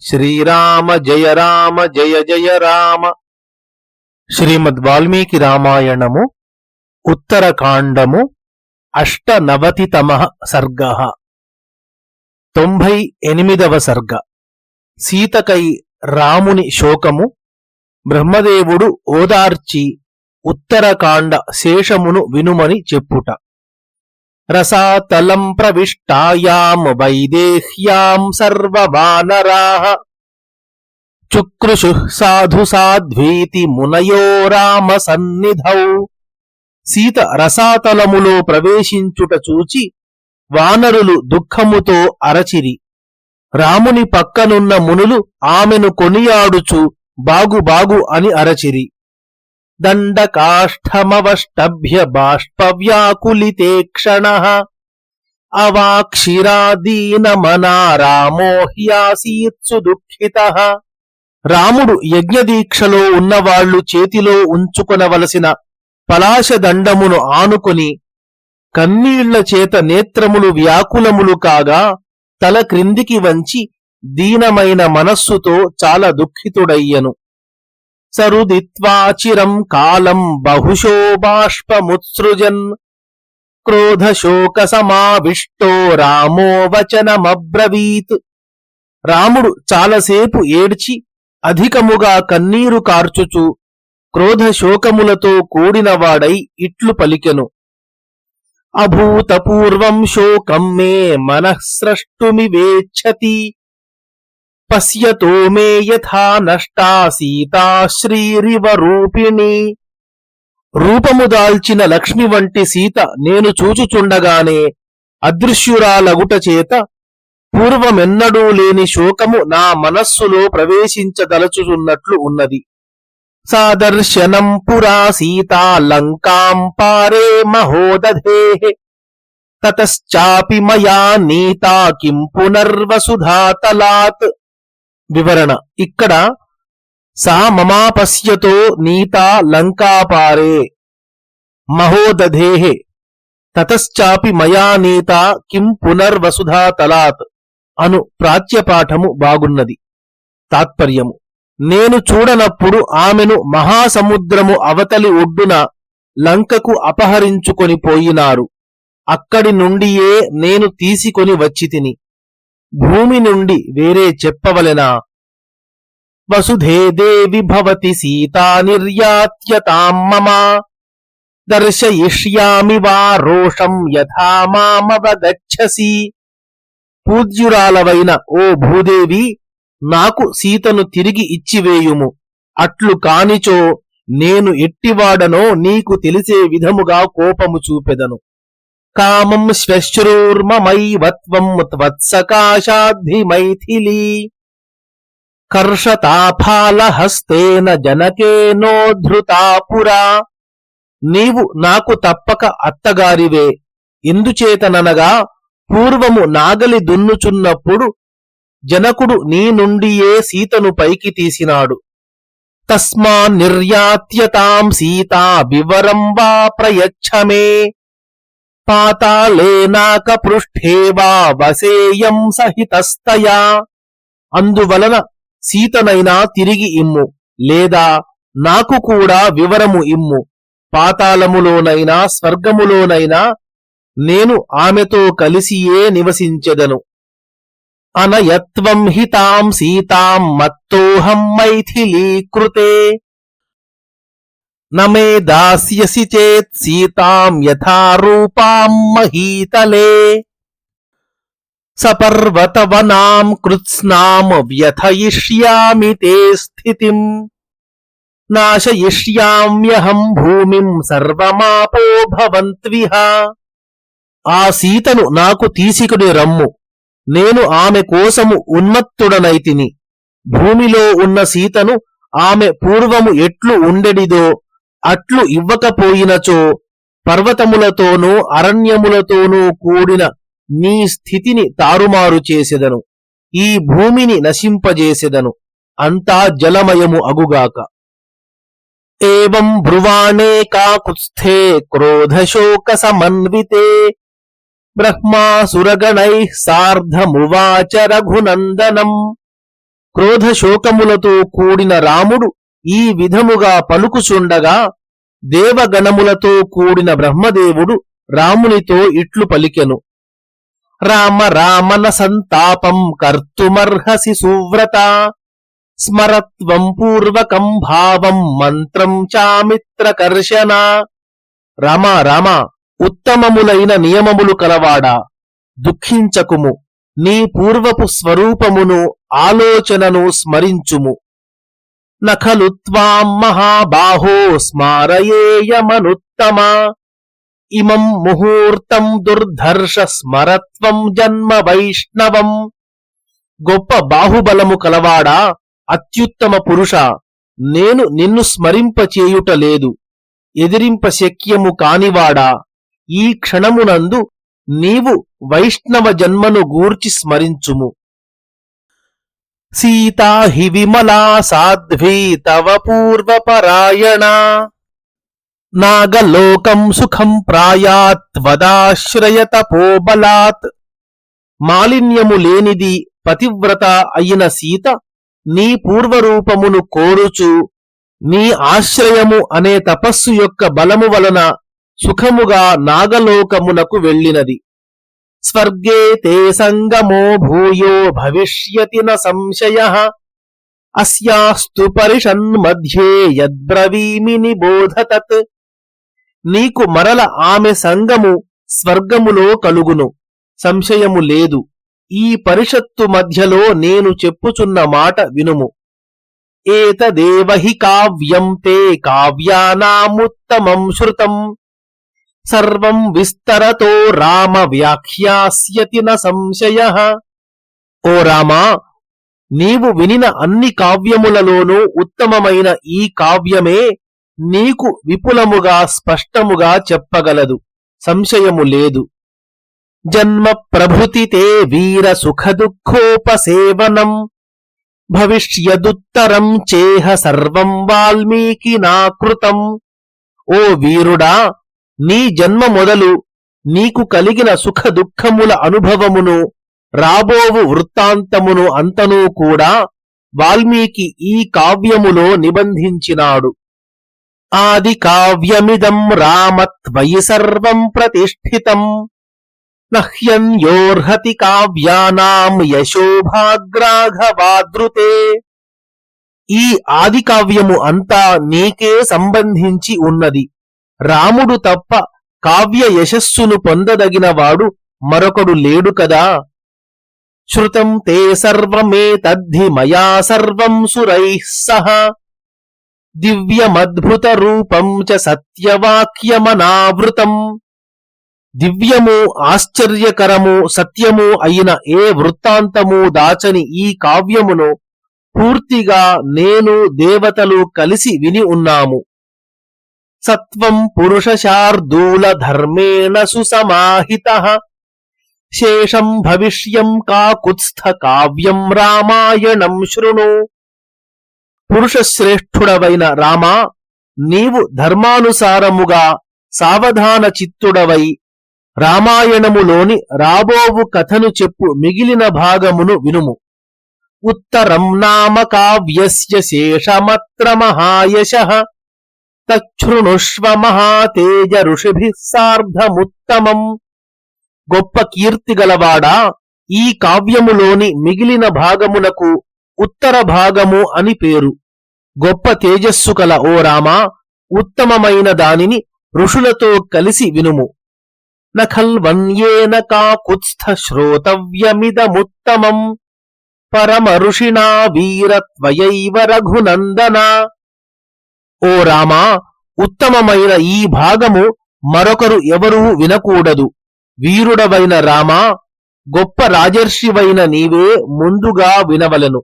శ్రీరామ జయ రామ జయ జయ రామ. శ్రీమద్ వాల్మీకి రామాయణము ఉత్తరకాండము అష్టనవతితమ సర్గ. తొంభై ఎనిమిదవ సర్గ. సీతకై రాముని శోకము బ్రహ్మదేవుడు ఓదార్చి ఉత్తరకాండ శేషమును వినుమని చెప్పుట. రసాతలం ప్రవిష్టాయాం వైదేహ్యాం సర్వవానరాః చుక్రుషు సాధు సాధ్వీతి మునయో రామ సన్నిధౌ సీత రసాతలములో ప్రవేశించుట చూచి వానరులు దుఃఖముతో అరచిరి। రాముని పక్కనున్న మునులు ఆమెను కొనియాడుచు బాగు బాగు అని అరచిరి। దండకాష్టమవష్టభ్య బాష్పవ్యాకులితే క్షణ అవాక్షిరాదీనమనా రామో హ్యాసీత్సు దుఃఖిత రాముడు యజ్ఞదీక్షలో ఉన్నవాళ్ళు చేతిలో ఉంచుకొనవలసిన పలాశదండమును ఆనుకొని కన్నీళ్ళ చేత నేత్రములు వ్యాకులములు కాగా తల క్రిందికి వంచి దీనమైన మనస్సుతో చాలా దుఃఖితుడయ్యను. సరుదిత్వాచిరం కాలం బహుశో బాష్పముత్సృజన్. క్రోధశోక సమావిష్టో రామో వచనమబ్రవీత్. రాముడు చాలాసేపు ఏడ్చి అధికముగా కన్నీరు కార్చుచు క్రోధశోకములతో కూడినవాడై ఇట్లు పలికెను. అభూతపూర్వం శోకం మే మనఃస్రష్టుమివేచ్చతి పశ్యతో మే యథా నష్టా సీతా శ్రీరివ రూపిణి రూపము దాల్చిన లక్ష్మి వంటి సీత నేను చూచుచుండగానే అదృశ్యురాలగుట చేత పూర్వమెన్నడూ లేని శోకము నా మనస్సులో ప్రవేశించదలచుచున్నట్లు ఉన్నది. సాదర్శనం పురా సీతా లంకాం పారే మహోదధే। తతశ్చాపి మయా నీతా కిం పునర్వసుధాతలాత్ వివరణ. ఇక్కడ సా మమాపశ్యతో నీతా లంకాపారే మహోదధేహే తతశ్చాపి మయా నీతా కిం పునర్వసుధాతలాత్ అను ప్రాచ్యపాఠము బాగున్నది. తాత్పర్యము. నేను చూడనప్పుడు ఆమెను మహాసముద్రము అవతలి ఒడ్డున లంకకు అపహరించుకొని పోయినారు. అక్కడి నుండియే నేను తీసుకొని వచ్చి తిని. భూమి నుండి వేరే చెప్పవలెనా? వసుధే దేవి భవతి సీతా నిర్యాత్యతాం మమ. దర్శయిష్యామి వా రోషం యథా మామవగచ్చసి. పూజ్యురాలవైన ఓ భూదేవి నాకు సీతను తిరిగి ఇచ్చివేయుము అట్లు కానిచో నేను ఎట్టివాడనో నీకు తెలిసే విధముగా కోపము చూపెదను. కామం శ్వశ్రూర్మమైవత్వం త్వత్సకాశాద్ధి మైథిలీ కర్షతాఫాలహస్తేన జనకేనోద్ధృతాపురా నీవు నాకు తప్పక అత్తగారివే. ఇందుచేతననగా పూర్వము నాగలి దున్నుచున్నప్పుడు జనకుడు నీ నుండియే సీతను పైకి తీసినాడు. తస్మా నిర్యాత్యతాం సీతా వివరం వా ప్రయచ్చమే పాతాళేనాక పృష్ఠేవా వసేయం సహితస్తయా. అందువలన సీతనైనా తిరిగి ఇమ్ము లేదా నాకు కూడా వివరము ఇమ్ము. పాతాళములోనైనా స్వర్గములోనైనా నేను ఆమెతో కలిసియే నివసించెదను. అనయత్వం హితాం సీతాం మత్తోహం మైథిలీకృతే. నమే దాస్యసి చేత్ సీతాం యథారూపాం మహీతలే. సపర్వతవనాం కృత్స్నాం వ్యథయిష్యామి తే స్థితిం. నాశయిష్యామ్యహం భూమిం సర్వమాపో భవంత్విహ. ఆ సీతను నాకు తీసుకుని రమ్ము. నేను ఆమె కోసము ఉన్మత్తుడనైతిని. భూమిలో ఉన్న సీతను ఆమె పూర్వము ఎట్లు ఉండెడిదో అట్లు ఇవ్వకపోయినచో పర్వతములతోనూ అరణ్యములతోనూ కూడిన నీ స్థితిని తారుమారు చేసెదను. ఈ భూమిని నశింపజేసెదను. అంతా జలమయము అగుగాక. ఏం బ్రువాణే కాకుత్స్థే క్రోధశోక సమన్వితే బ్రహ్మాసురగణై సార్ధమువాచ రఘునందనం. క్రోధశోకములతో కూడిన రాముడు ఈ విధముగా పలుకుచుండగా దేవగణములతో కూడిన బ్రహ్మదేవుడు రామునితో ఇట్లు పలికెను. రామ రామన సంతాపం కర్తుమర్హసి సువ్రత స్మరత్వం పూర్వకం భావం మంత్రం చామిత్రకర్షణ రామ రామ ఉత్తమములైన నియమములు కలవాడా? దుఃఖించకుము నీ పూర్వపు స్వరూపమును ఆలోచనను స్మరించుము. నఖలు త్వాం మహాబాహో స్మారయేయమనుత్తమ. ఇమం ముహూర్తం దుర్ధర్ష స్మరత్వం జన్మ వైష్ణవం. గొప్ప బాహుబలము కలవాడా అత్యుత్తమ పురుష. నేను నిన్ను స్మరింపచేయుట లేదు. ఎదిరింప శక్యము కానివాడా. ఈ క్షణమునందు నీవు వైష్ణవ జన్మను గూర్చి స్మరించుము. సీతా హి విమలా సాధ్వీ తవ పూర్వపరాయణ. నాగలోకం సుఖం ప్రాయాత్వదాశ్రయత పోబలాత్ మాలిన్యము లేనిది పతివ్రత అయిన సీత నీ పూర్వరూపమును కోరుచు నీ ఆశ్రయము అనే తపస్సు యొక్క బలము వలన సుఖముగా నాగలోకమునకు వెళ్ళినది. స్వర్గే తే సంగమో భూయో భవిష్యతి న సంశయ. అస్యాస్తు పరిషన్మధ్యే యద్బ్రవీమి నిబోధతత్. నీకు మరల ఆమె సంగము స్వర్గములో కలుగును సంశయము లేదు. ఈ పరిషత్తు మధ్యలో నేను చెప్పుచున్న మాట వినుము. ఏతదేవహి కావ్యం తే కావ్యానాముత్తమం శృతం. సర్వం విస్తరతో రామ వ్యాఖ్యాస్యతి న సంశయ. ఓ రామా నీవు వినిన అన్ని కావ్యములలోనూ ఉత్తమమైన ఈ కావ్యమే నీకు విపులముగా స్పష్టముగా చెప్పగలదు. సంశయము లేదు. జన్మ ప్రభృతితే వీర సుఖదుఃఖోపసేవనం భవిష్యదుత్తరం చేహ సర్వం వాల్మీకి నాకృతం. ఓ వీరుడా నీ జన్మ మొదలు నీకు కలిగిన సుఖ దుఃఖముల అనుభవమును రాబోవు వృత్తాంతమును అంతనూ కూడా వాల్మీకి ఈ కావ్యములో నిబంధించినాడు. ఆది కావ్యమిదం రామత్వయి సర్వం ప్రతిష్ఠితం. నహ్యన్యోర్హతి కావ్యానాం యశోభాగ్రాఘవాదృతే. ఈ ఆది కావ్యము అంతా నీకే సంబంధించి ఉన్నది. రాముడు తప్ప కావ్య యశస్సును పొందదగినవాడు మరొకడు లేడు కదా. శృతం తే సర్వమే తద్ధి మయా సర్వం సురైః సహ. దివ్యమద్భుత రూపం చ సత్యవాక్యమనావృతం. దివ్యము ఆశ్చర్యకరము సత్యము అయిన ఏ వృత్తాంతము దాచని ఈ కావ్యమును పూర్తిగా నేను దేవతలు కలిసి విని ఉన్నాము. సత్వం పురుషశార్దూలధర్మేణ సుసమాహిత శేషం భవిష్యం కాకుత్స్థ కావ్యం రామాయణం శృణు పురుషశ్రేష్ఠుడవైన రామా నీవు ధర్మానుసారముగా సావధాన చిత్తుడవై రామాయణములోని రాబోవు కథను చెప్పు మిగిలిన భాగమును వినుము. ఉత్తరం నామ కావ్యస్య శేషమత్ర మహాయశ। తృణుష్వ మహాతేజ ఋషిభి సార్ధముత్తమం. గొప్ప కీర్తి గలవాడా ఈ కావ్యములోని మిగిలిన భాగమునకు ఉత్తర భాగము అని పేరు. గొప్ప తేజస్సు కల ఓ రామా ఉత్తమమైన దానిని ఋషులతో కలిసి వినుము. నఖల్వన్యేన కాకుత్స్థ శ్రోతవ్యమిదముత్తమం. పరమ ఋషిణా వీరత్వయైవ రఘునందనా ఓ రామా ఉత్తమమైన ఈ భాగము మరొకరు ఎవరూ వినకూడదు. వీరుడవైన రామా గొప్ప రాజర్షివైన నీవే ముందుగా వినవలను.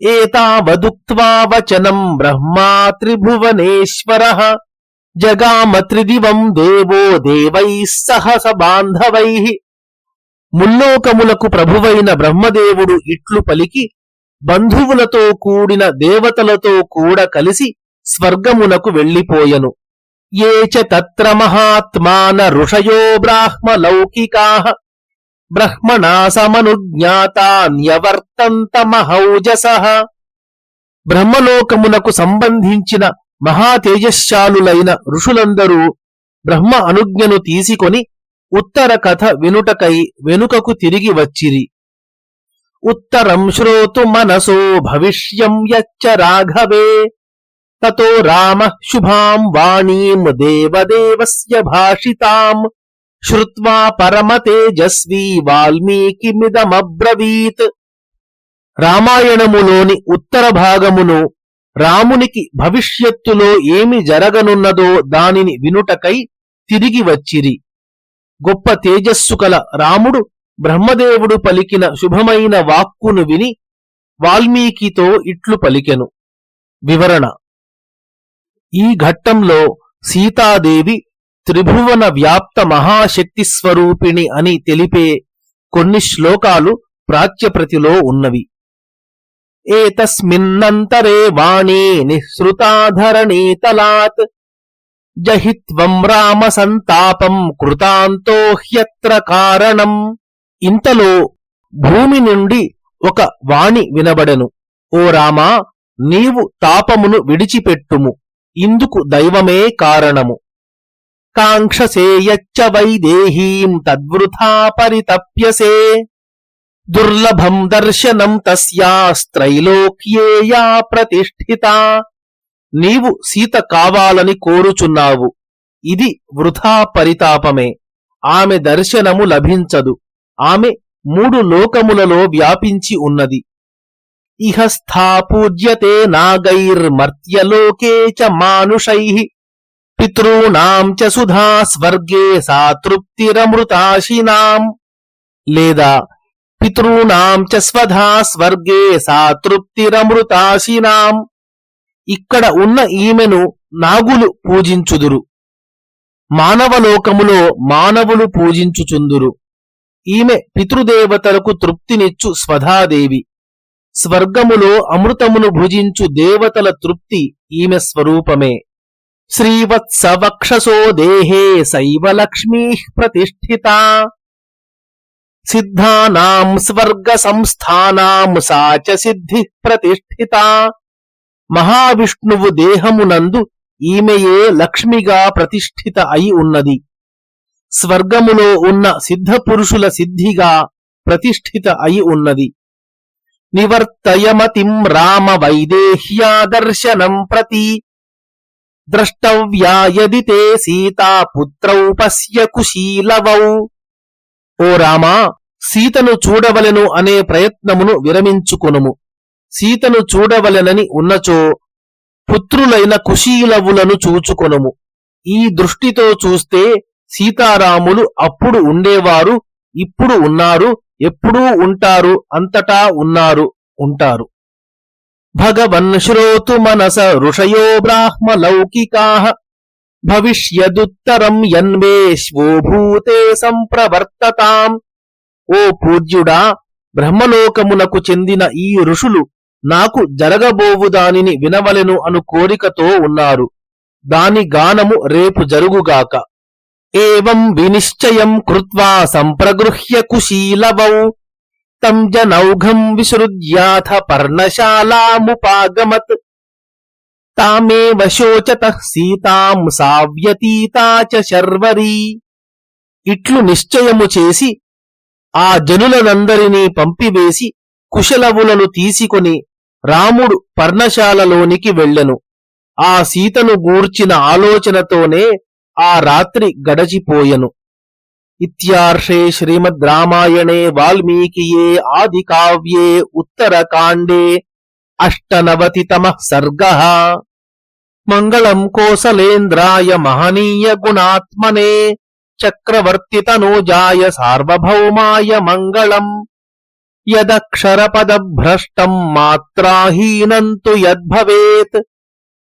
ఏతావదుక్త్వా వచనం బ్రహ్మా త్రిభువనేశ్వర జగామ త్రిదివం దేవో దేవై సహస బాంధవై. ముల్లోకములకు ప్రభువైన బ్రహ్మదేవుడు ఇట్లు పలికి బంధువులతో కూడిన దేవతలతో కూడా కలిసి స్వర్గమునకు వెళ్ళిపోయను ఏ చ తత్ర మహాత్మాన ఋషయో బ్రాహ్మలౌకికా బ్రహ్మణా సమనుజ్ఞాతాన్యవర్తంత మహౌజస. బ్రహ్మలోకమునకు సంబంధించిన మహా తేజశ్శాలులైన ఋషులందరూ బ్రహ్మ అనుజ్ఞను తీసుకొని ఉత్తర కథ వినుటకై వెనుకకు తిరిగి వచ్చిరి. ఉత్తరం శ్రోతు మనసో భవిష్యం యచ్చ రాఘవే. తతో రామ శుభాం వాణీం దేవదేవస్య భాషితాం శ్రుత్వా పరమతేజస్వీ వాల్మీకిమిదమబ్రవీత్ రామాయణములోని ఉత్తర భాగమును రామునికి భవిష్యత్తులో ఏమి జరగనున్నదో దానిని వినుటకై తిరిగి వచ్చిరి. గొప్ప తేజస్సు కల రాముడు బ్రహ్మదేవుడు పలికిన శుభమైన వాక్కును విని వాల్మీకితో ఇట్లు పలికెను. వివరణ ఈ ఘట్టంలో సీతాదేవి త్రిభువన వ్యాప్త మహాశక్తి స్వరూపిణి అని తెలిపే కొన్ని శ్లోకాలు ప్రాచ్యప్రతిలో ఉన్నవి. ఏతస్మిన్నంతరే వాణీ నిఃసృతాధరణీ తలాత్ జహిత్వం రామ సంతాపం కృతాంతో హ్యత్ర కారణం. ఇంతలో భూమి నుండి ఒక వాణి వినబడెను. ఓ రామా నీవు తాపమును విడిచిపెట్టుము. ఇందుకు దైవమే కారణము. కాంక్షసేయచ్చ వైదేహీం తద్వృథా పరితప్యసే. దుర్లభం దర్శనం తస్యాస్త్రైలోక్యేయా ప్రతిష్ఠిత. నీవు సీత కావాలని కోరుచున్నావు. ఇది వృథా పరితాపమే. ఆమె దర్శనము లభించదు. ఆమె మూడు లోకములలో వ్యాపించి ఉన్నది. ఇహ స్థాపూజ్యతే నాగైర్మర్త్యలోకే చ మానుషై. పితॄణాం చ సుధా స్వర్గే సా తృప్తిరమృతాశినాం. లేదా పితॄణాం చ స్వధా స్వర్గే సా తృప్తిరమృతాశినాం. ఇక్కడ ఉన్న ఈమెను నాగులు పూజించుదురు. మానవలోకములో మానవులు పూజించుచుందురు. ఈమె పితృదేవతలకు తృప్తినిచ్చు స్వధాదేవి. స్వర్గములో అమృతమును భుజించు దేవతల తృప్తి ఈమె స్వరూపమే. శ్రీవత్సవక్షసో దేహే శైవ లక్ష్మీ ప్రతిష్ఠిత. సిద్ధానాం స్వర్గ సంస్థానాం సాచ సిద్ధి ప్రతిష్ఠిత. మహావిష్ణువు దేహమునందు ఈమెయే లక్ష్మిగా ప్రతిష్ఠిత అయి ఉన్నది. స్వర్గములో ఉన్న సిద్ధపురుషుల సిద్ధిగా ప్రతిష్ఠిత అయి ఉన్నది. నివర్తయమతిం రామ వైదేహ్యాదర్శనం ప్రతి ద్రష్టవ్యాయది తే సీతాపుత్రౌ పశ్య కుశీలవౌ ఓ రామా సీతను చూడవలెను అనే ప్రయత్నమును విరమించుకొనుము। సీతను చూడవలెనని ఉన్నచో పుత్రులైన కుశీలవులను చూచుకొనుము। ఈ దృష్టితో చూస్తే సీతారాములు అప్పుడు ఉండేవారు ఇప్పుడు ఉన్నారు ఎప్పుడూ ఉంటారు అంతటా ఉన్నారు ఉంటారు. భగవన్ శ్రోతు మనస ఋషయో బ్రాహ్మ లౌకికా భవిష్యదుత్తరం యన్వేశ్వో భూతే సంప్రవర్తతాం. ఓ పూజ్యుడా బ్రహ్మలోకమునకు చెందిన ఈ ఋషులు నాకు జరగబోవు దానిని వినవలెను అను కోరికతో ఉన్నారు. దాని గానము రేపు జరుగుగాక. ఏం వినిశ్చయం కృత్వా సంప్రగృహ్య కుశీలవౌ. తం జనౌఘం విసృజ్యాథ పర్ణశాలాముపాగమత్. తామేవ శోచత సీతాం సావ్యతీతా చ శర్వరీ. ఇట్లు నిశ్చయము చేసి ఆ జనులనందరినీ పంపివేసి కుశలవులను తీసుకొని రాముడు పర్ణశాలలోనికి వెళ్ళెను. ఆ సీతను గూర్చిన ఆలోచనతోనే ఆ రాత్రి గడచిపోయెను. ఇత్యార్షే శ్రీమద్ రామాయణే వాల్మీకియే ఆది కావ్యే ఉత్తరకాండే అష్టనవతితమ సర్గ. మంగళం కోసలేంద్రాయ మహనీయ గుణాత్మనే చక్రవర్తి తనూజాయ సార్వభౌమాయ మంగళం. యదక్షరపదభ్రష్టం మాత్రాహీనం తు యద్భవేత్.